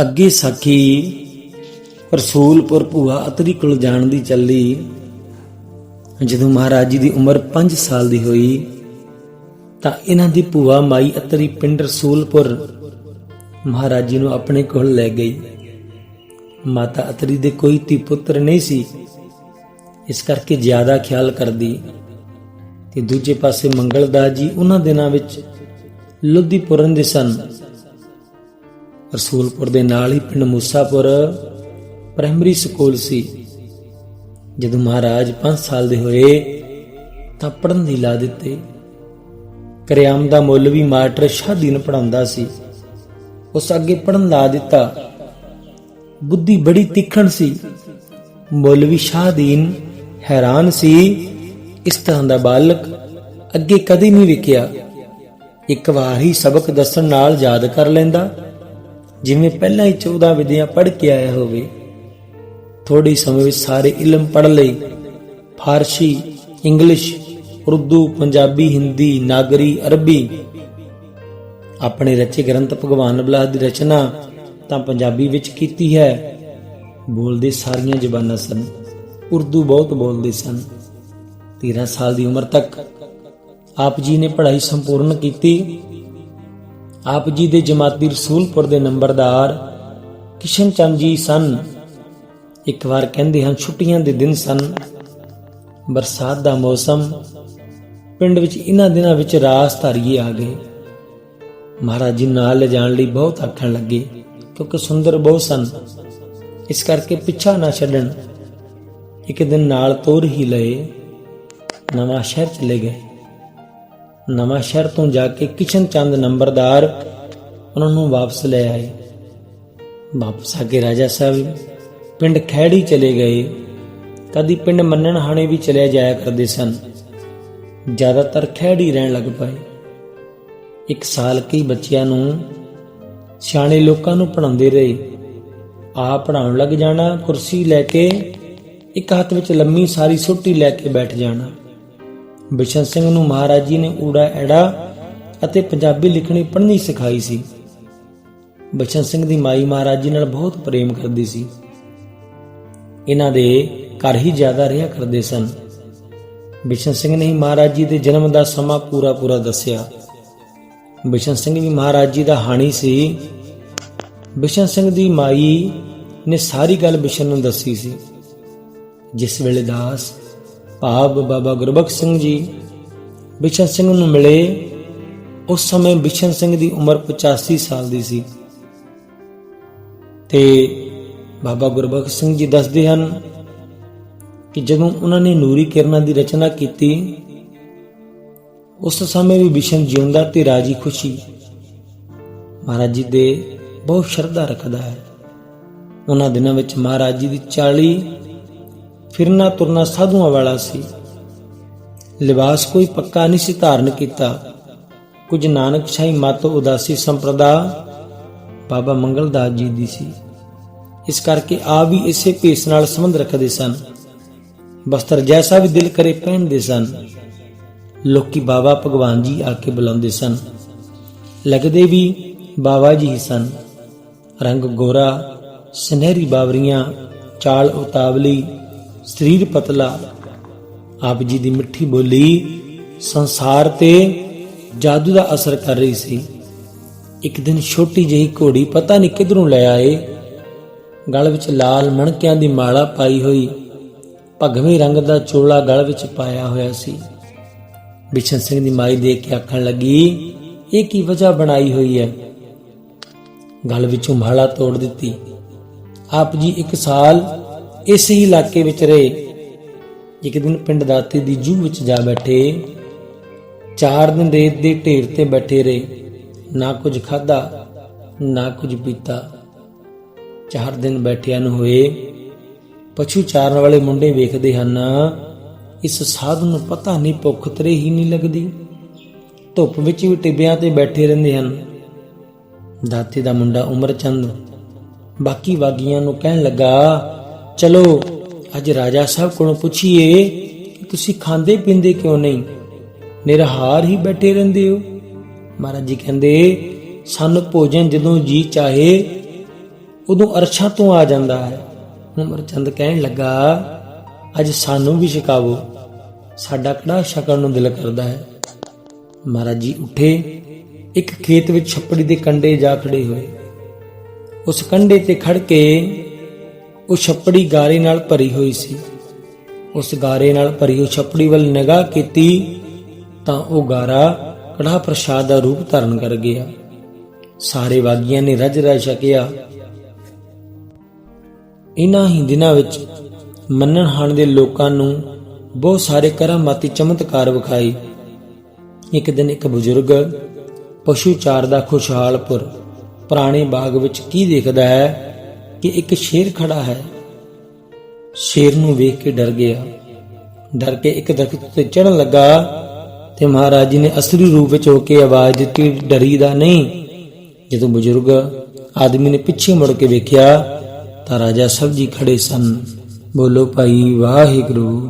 ਅੱਗੇ ਸਾਖੀ ਰਸੂਲਪੁਰ ਭੂਆ ਅਤਰੀ ਕੋਲ ਜਾਣ ਦੀ ਚੱਲੀ। ਜਦੋਂ ਮਹਾਰਾਜ ਜੀ ਦੀ ਉਮਰ 5 ਸਾਲ ਦੀ ਹੋਈ, ਤਾਂ ਇਹਨਾਂ ਦੀ ਭੂਆ ਮਾਈ ਅਤਰੀ ਪਿੰਡ ਰਸੂਲਪੁਰ ਮਹਾਰਾਜ ਜੀ ਨੂੰ ਆਪਣੇ ਕੋਲ ਲੈ ਗਈ। ਮਾਤਾ ਅਤਰੀ ਦੇ ਕੋਈ ਧੀ ਪੁੱਤਰ ਨਹੀਂ ਸੀ। ਇਸ ਕਰਕੇ ਜ਼ਿਆਦਾ ਖਿਆਲ ਕਰਦੀ। ਤੇ ਦੂਜੇ ਪਾਸੇ ਮੰਗਲਦਾਸ ਜੀ ਉਹਨਾਂ ਦਿਨਾਂ ਵਿੱਚ ਲੁੱਧੀਪੁਰਨ ਦੇ ਸਨ। ਰਸੂਲਪੁਰ ਦੇ ਨਾਲ ਹੀ ਪਿੰਡ ਮੂਸਾਪੁਰ ਪ੍ਰਾਇਮਰੀ ਸਕੂਲ ਸੀ। ਜਦੋਂ ਮਹਾਰਾਜ 5 ਸਾਲ ਦੇ ਹੋਏ, ਤਾਂ ਪੜਨ ਦੀ ਲਾ ਦਿੱਤੇ। ਕਰਿਆਮ ਦਾ ਮੌਲਵੀ ਮਾਸਟਰ ਸ਼ਾਦੀਨ ਪੜਾਉਂਦਾ ਸੀ। ਉਸ ਅੱਗੇ ਪੜਨ ਲਾ ਦਿੱਤਾ। ਬੁੱਧੀ ਬੜੀ ਤਿੱਖਣ ਸੀ। ਮੌਲਵੀ ਸ਼ਾਦੀਨ ਹੈਰਾਨ ਸੀ। ਇਸ ਤਰ੍ਹਾਂ ਦਾ ਬਾਲਕ ਅੱਗੇ ਕਦੇ ਨਹੀਂ ਵਿਕਿਆ ਇੱਕ ਵਾਰ ਹੀ ਸਬਕ ਦੱਸਣ ਨਾਲ ਯਾਦ ਕਰ ਲੈਂਦਾ। ਜਿਵੇਂ ਪਹਿਲਾਂ ਹੀ 14 ਵਿਦਿਆ ਪੜ੍ਹ ਕੇ ਆਇਆ ਹੋਵੇ ਥੋੜੀ ਸਮੇਂ ਵਿੱਚ ਸਾਰੇ ਇਲਮ ਪੜ੍ਹ ਲਈ। ਫਾਰਸੀ, ਇੰਗਲਿਸ਼, ਉਰਦੂ, ਪੰਜਾਬੀ, ਹਿੰਦੀ, ਨਾਗਰੀ, ਅਰਬੀ। ਆਪਣੇ ਰਚੇ ਗ੍ਰੰਥ ਭਗਵਾਨ ਬਲਾਹ ਦੀ ਰਚਨਾ ਤਾਂ ਪੰਜਾਬੀ ਵਿੱਚ ਕੀਤੀ ਹੈ। ਬੋਲਦੇ ਸਾਰੀਆਂ ਜ਼ਬਾਨਾਂ ਸਨ। ਉਰਦੂ ਬਹੁਤ ਬੋਲਦੇ ਸਨ। 13 ਸਾਲ ਦੀ ਉਮਰ ਤੱਕ ਆਪ ਜੀ ਨੇ ਪੜ੍ਹਾਈ ਸੰਪੂਰਨ ਕੀਤੀ। ਆਪ ਜੀ ਦੇ ਜਮਾਤੀ ਰਸੂਲਪੁਰ ਦੇ ਨੰਬਰਦਾਰ ਕਿਸ਼ਨ ਚੰਦ ਜੀ ਸਨ। ਇੱਕ ਵਾਰ ਕਹਿੰਦੇ ਹਨ, ਛੁੱਟੀਆਂ ਦੇ ਦਿਨ ਸਨ। ਬਰਸਾਤ ਦਾ ਮੌਸਮ, ਪਿੰਡ ਵਿੱਚ ਇਹਨਾਂ ਦਿਨਾਂ ਵਿੱਚ ਰਾਸ ਧਾਰੀਏ ਆ ਗਏ। ਮਹਾਰਾਜ ਜੀ ਨਾਲ ਲੈ ਜਾਣ ਲਈ ਬਹੁਤ ਆਖਣ ਲੱਗੇ, ਕਿਉਂਕਿ ਸੁੰਦਰ ਬਹੁਤ ਸਨ। ਇਸ ਕਰਕੇ ਪਿੱਛਾ ਨਾ ਛੱਡਣ। ਇੱਕ ਦਿਨ ਨਾਲ ਤੋਰ ਹੀ ਲਏ, ਨਵਾਂ ਸ਼ਹਿਰ ਚਲੇ ਗਏ। ਨਵਾਂ ਸ਼ਹਿਰ ਤੋਂ ਜਾ ਕੇ ਕਿਸ਼ਨ ਚੰਦ ਨੰਬਰਦਾਰ ਉਹਨਾਂ ਨੂੰ ਵਾਪਸ ਲੈ ਆਏ। ਵਾਪਸ ਆ ਕੇ ਰਾਜਾ ਸਾਹਿਬ ਪਿੰਡ ਖੈੜੀ ਚਲੇ ਗਏ। ਕਦੀ ਪਿੰਡ ਮੰਨਣ ਹਾਣੇ ਵੀ ਚਲੇ ਜਾਇਆ ਕਰਦੇ ਸਨ। ਜ਼ਿਆਦਾਤਰ ਖੈੜੀ ਰਹਿਣ ਲੱਗ ਪਏ। ਇੱਕ ਸਾਲ ਕੀ ਬੱਚਿਆਂ ਨੂੰ ਸਿਆਣੇ ਲੋਕਾਂ ਨੂੰ ਪੜਾਉਂਦੇ ਰਹੇ। ਆਪ ਪੜਾਉਣ ਲੱਗ ਜਾਣਾ, ਕੁਰਸੀ ਲੈ ਕੇ ਇੱਕ ਹੱਥ ਵਿੱਚ ਲੰਮੀ ਸਾਰੀ ਸੋਟੀ ਲੈ ਕੇ ਬੈਠ ਜਾਣਾ। ਬਿਸ਼ਨ ਸਿੰਘ ਨੂੰ ਮਹਾਰਾਜ ਜੀ ਨੇ ਊੜਾ, ਐੜਾ ਅਤੇ ਪੰਜਾਬੀ ਲਿਖਣੀ ਪੜ੍ਹਨੀ ਸਿਖਾਈ ਸੀ। ਬਿਸ਼ਨ ਸਿੰਘ ਦੀ ਮਾਈ ਮਹਾਰਾਜ ਜੀ ਨਾਲ ਬਹੁਤ ਪ੍ਰੇਮ ਕਰਦੀ ਸੀ। ਇਹਨਾਂ ਦੇ ਘਰ ਹੀ ਜ਼ਿਆਦਾ ਰਿਹਾ ਕਰਦੇ ਸਨ। ਬਿਸ਼ਨ ਸਿੰਘ ਨੇ ਹੀ ਮਹਾਰਾਜ ਜੀ ਦੇ ਜਨਮ ਦਾ ਸਮਾਂ ਪੂਰਾ ਪੂਰਾ ਦੱਸਿਆ। ਬਿਸ਼ਨ ਸਿੰਘ ਵੀ ਮਹਾਰਾਜ ਜੀ ਦਾ ਹਾਣੀ ਸੀ। ਬਿਸ਼ਨ ਸਿੰਘ ਦੀ ਮਾਈ ਨੇ ਸਾਰੀ ਗੱਲ ਬਿਸ਼ਨ ਨੂੰ ਦੱਸੀ ਸੀ। ਜਿਸ ਵੇਲੇ ਦਾਸ ਭਾਵ ਬਾਬਾ ਗੁਰਬਖਸ਼ ਸਿੰਘ ਜੀ ਬਿਸ਼ਨ ਸਿੰਘ ਨੂੰ ਮਿਲੇ। ਉਸ ਸਮੇਂ ਬਿਸ਼ਨ ਸਿੰਘ ਦੀ ਉਮਰ 85 ਸਾਲ ਦੀ ਸੀ। ਤੇ ਬਾਬਾ ਗੁਰਬਖਸ਼ ਸਿੰਘ ਜੀ ਦੱਸਦੇ ਹਨ ਕਿ ਜਦੋਂ ਉਹਨਾਂ ਨੇ ਨੂਰੀ ਕਿਰਨਾਂ ਦੀ ਰਚਨਾ ਕੀਤੀ, ਉਸ ਸਮੇਂ ਵੀ ਬਿਸ਼ਨ ਜਿਉਂਦਾ ਤੇ ਰਾਜੀ ਖੁਸ਼ੀ। ਮਹਾਰਾਜ ਜੀ ਦੇ ਬਹੁਤ ਸ਼ਰਧਾ ਰੱਖਦਾ ਹੈ। ਉਹਨਾਂ ਦਿਨਾਂ ਵਿੱਚ ਮਹਾਰਾਜ ਜੀ ਦੀ 40 ਫਿਰਨਾ ਤੁਰਨਾ ਸਾਧੂਆਂ ਵਾਲਾ ਸੀ। ਲਿਬਾਸ ਕੋਈ ਪੱਕਾ ਨਹੀਂ ਸੀ ਧਾਰਨ ਕੀਤਾ। ਕੁਝ ਨਾਨਕ ਸ਼ਾਹੀ ਮਤ ਉਦਾਸੀ ਸੰਪਰਦਾ ਬਾਬਾ ਮੰਗਲਦਾਸ ਜੀ ਦੀ ਸੀ। ਇਸ ਕਰਕੇ ਆ ਵੀ ਇਸੇ ਭੇਸ ਨਾਲ ਸੰਬੰਧ ਰੱਖਦੇ ਸਨ। ਬਸਤਰ ਜੈਸਾ ਵੀ ਦਿਲ ਕਰੇ ਪਹਿਨਦੇ ਸਨ। ਲੋਕੀ ਬਾਬਾ ਭਗਵਾਨ ਜੀ ਆ ਕੇ ਬੁਲਾਉਂਦੇ ਸਨ। ਲੱਗਦੇ ਵੀ ਬਾਬਾ ਜੀ ਹੀ ਸਨ। ਰੰਗ ਗੋਰਾ, ਸੁਨਹਿਰੀ ਬਾਵਰੀਆਂ, ਚਾਲ ਉਤਾਵਲੀ ਸਰੀਰ ਪਤਲਾ, ਆਪ ਜੀ ਦੀ ਮਿੱਠੀ ਬੋਲੀ ਸੰਸਾਰ ਤੇ ਜਾਦੂ ਦਾ ਅਸਰ ਕਰ ਰਹੀ ਸੀ। ਇੱਕ ਦਿਨ ਛੋਟੀ ਜਿਹੀ ਘੋੜੀ ਪਤਾ ਨਹੀਂ ਕਿਧਰੋਂ ਲੈ ਆਏ। ਗਲ ਵਿੱਚ ਲਾਲ ਮਣਕਿਆਂ ਦੀ ਮਾਲਾ ਪਾਈ ਹੋਈ ਭਗਵੇਂ ਰੰਗ ਦਾ ਚੋਲਾ ਗਲ ਵਿੱਚ ਪਾਇਆ ਹੋਇਆ ਸੀ। ਬਿਸ਼ਨ ਸਿੰਘ ਦੀ ਮਾਈ ਦੇਖ ਕੇ ਆਖਣ ਲੱਗੀ, ਇਹ ਕੀ ਵਜ੍ਹਾ ਬਣਾਈ ਹੋਈ ਹੈ? ਗਲ ਵਿੱਚੋਂ ਮਾਲਾ ਤੋੜ ਦਿੱਤੀ। ਆਪ ਜੀ ਇੱਕ ਸਾਲ ਇਸੇ ਹੀ ਇਲਾਕੇ ਵਿੱਚ ਰਹੇ। ਇੱਕ ਦਿਨ ਪਿੰਡ ਦਾਤੇ ਦੀ ਜੂ ਵਿੱਚ ਜਾ ਬੈਠੇ। ਚਾਰ ਦਿਨ ਰੇਤ ਦੇ ਢੇਰ ਤੇ ਬੈਠੇ ਰਹੇ। ਨਾ ਕੁਝ ਖਾਦਾ ਨਾ ਕੁਝ ਪੀਤਾ। ਚਾਰ ਦਿਨ ਬੈਠਿਆਂ ਨੂੰ ਹੋਏ। ਪਛੂ ਚਾਰਨ ਵਾਲੇ ਮੁੰਡੇ ਵੇਖਦੇ ਹਨ, ਇਸ ਸਾਧੂ ਨੂੰ ਪਤਾ ਨਹੀਂ, ਭੁੱਖ ਤਰੇ ਹੀ ਨਹੀਂ ਲੱਗਦੀ। ਧੁੱਪ ਵਿੱਚ ਵੀ ਟਿੱਬਿਆਂ ਤੇ ਬੈਠੇ ਰਹਿੰਦੇ ਹਨ। ਦਾਤੇ ਦਾ ਮੁੰਡਾ ਉਮਰ ਚੰਦ ਬਾਕੀ ਵਾਗੀਆਂ ਨੂੰ ਕਹਿਣ ਲੱਗਾ ਚਲੋ, ਅੱਜ ਰਾਜਾ ਸਾਹਿਬ ਕੋਲੋਂ ਪੁੱਛੀਏ ਕਿ ਤੁਸੀਂ ਖਾਂਦੇ ਪੀਂਦੇ ਕਿਉਂ ਨਹੀਂ? ਨਿਰਹਾਰ ਹੀ ਬੈਠੇ ਰਹਿੰਦੇ ਹੋ। ਮਹਾਰਾਜ ਜੀ ਕਹਿੰਦੇ, ਸਾਨੂੰ ਭੋਜਨ ਜਦੋਂ ਜੀ ਚਾਹੇ, ਉਦੋਂ ਅਰਸ਼ਾਂ ਤੋਂ ਆ ਜਾਂਦਾ ਹੈ। ਉਮਰ ਚੰਦ ਕਹਿਣ ਲੱਗਾ, ਅੱਜ ਸਾਨੂੰ ਵੀ ਛਕਾਵੋ। ਸਾਡਾ ਕੜਾ ਛਕਣ ਨੂੰ ਦਿਲ ਕਰਦਾ ਹੈ? ਮਹਾਰਾਜ ਜੀ ਉੱਠੇ। ਇੱਕ ਖੇਤ ਵਿੱਚ ਛੱਪੜੀ ਦੇ ਕੰਢੇ ਜਾ ਖੜੇ ਹੋਏ। ਉਸ ਕੰਢੇ ਤੇ ਖੜ ਕੇ ਉਹ ਛੱਪੜੀ ਗਾਰੇ ਨਾਲ ਭਰੀ ਹੋਈ ਸੀ। ਉਸ ਗਾਰੇ ਨਾਲ ਭਰੀ ਉਹ ਛੱਪੜੀ ਵੱਲ ਨਿਗਾਹ ਕੀਤੀ ਤਾਂ ਉਹ ਗਾਰਾ ਕੜਾ ਪ੍ਰਸ਼ਾਦ ਦਾ ਰੂਪ ਧਾਰਨ ਕਰ ਗਿਆ। ਸਾਰੇ ਬਾਗੀਆਂ ਨੇ ਰਜ ਰਜ ਛਕਿਆ ਇਨ੍ਹਾਂ ਹੀ ਦਿਨਾਂ ਵਿੱਚ ਮੰਨਣ ਹਾਣ ਦੇ ਲੋਕਾਂ ਨੂੰ ਬਹੁਤ ਸਾਰੇ ਕਰਾਮਾਤੀ ਚਮਤਕਾਰ ਵਿਖਾਈ। ਇੱਕ ਦਿਨ ਇੱਕ ਬਜ਼ੁਰਗ ਪਸ਼ੂ ਚਾਰ ਚਾਰਦਾ ਖੁਸ਼ਹਾਲਪੁਰ ਪੁਰਾਣੇ ਬਾਗ ਵਿੱਚ ਕੀ ਦੇਖਦਾ ਹੈ? ਕਿ ਇੱਕ ਸ਼ੇਰ ਖੜਾ ਹੈ। ਸ਼ੇਰ ਨੂੰ ਵੇਖ ਕੇ ਡਰ ਗਿਆ। ਡਰ ਕੇ ਇੱਕ ਦਰਖਤ ਤੇ ਚੜਨ ਲੱਗਾ ਤੇ ਮਹਾਰਾਜ ਜੀ ਨੇ ਅਸਲੀ ਰੂਪ ਵਿੱਚ ਹੋ ਕੇ ਆਵਾਜ਼ ਦਿੱਤੀ ਡਰੀ ਦਾ ਨਹੀਂ। ਜਦੋਂ ਬਜ਼ੁਰਗ ਆਦਮੀ ਨੇ ਪਿੱਛੇ ਮੁੜ ਕੇ ਵੇਖਿਆ ਤਾਂ ਰਾਜਾ ਸਾਹਿਬ ਜੀ ਖੜੇ ਸਨ। ਬੋਲੋ ਭਾਈ ਵਾਹਿਗੁਰੂ।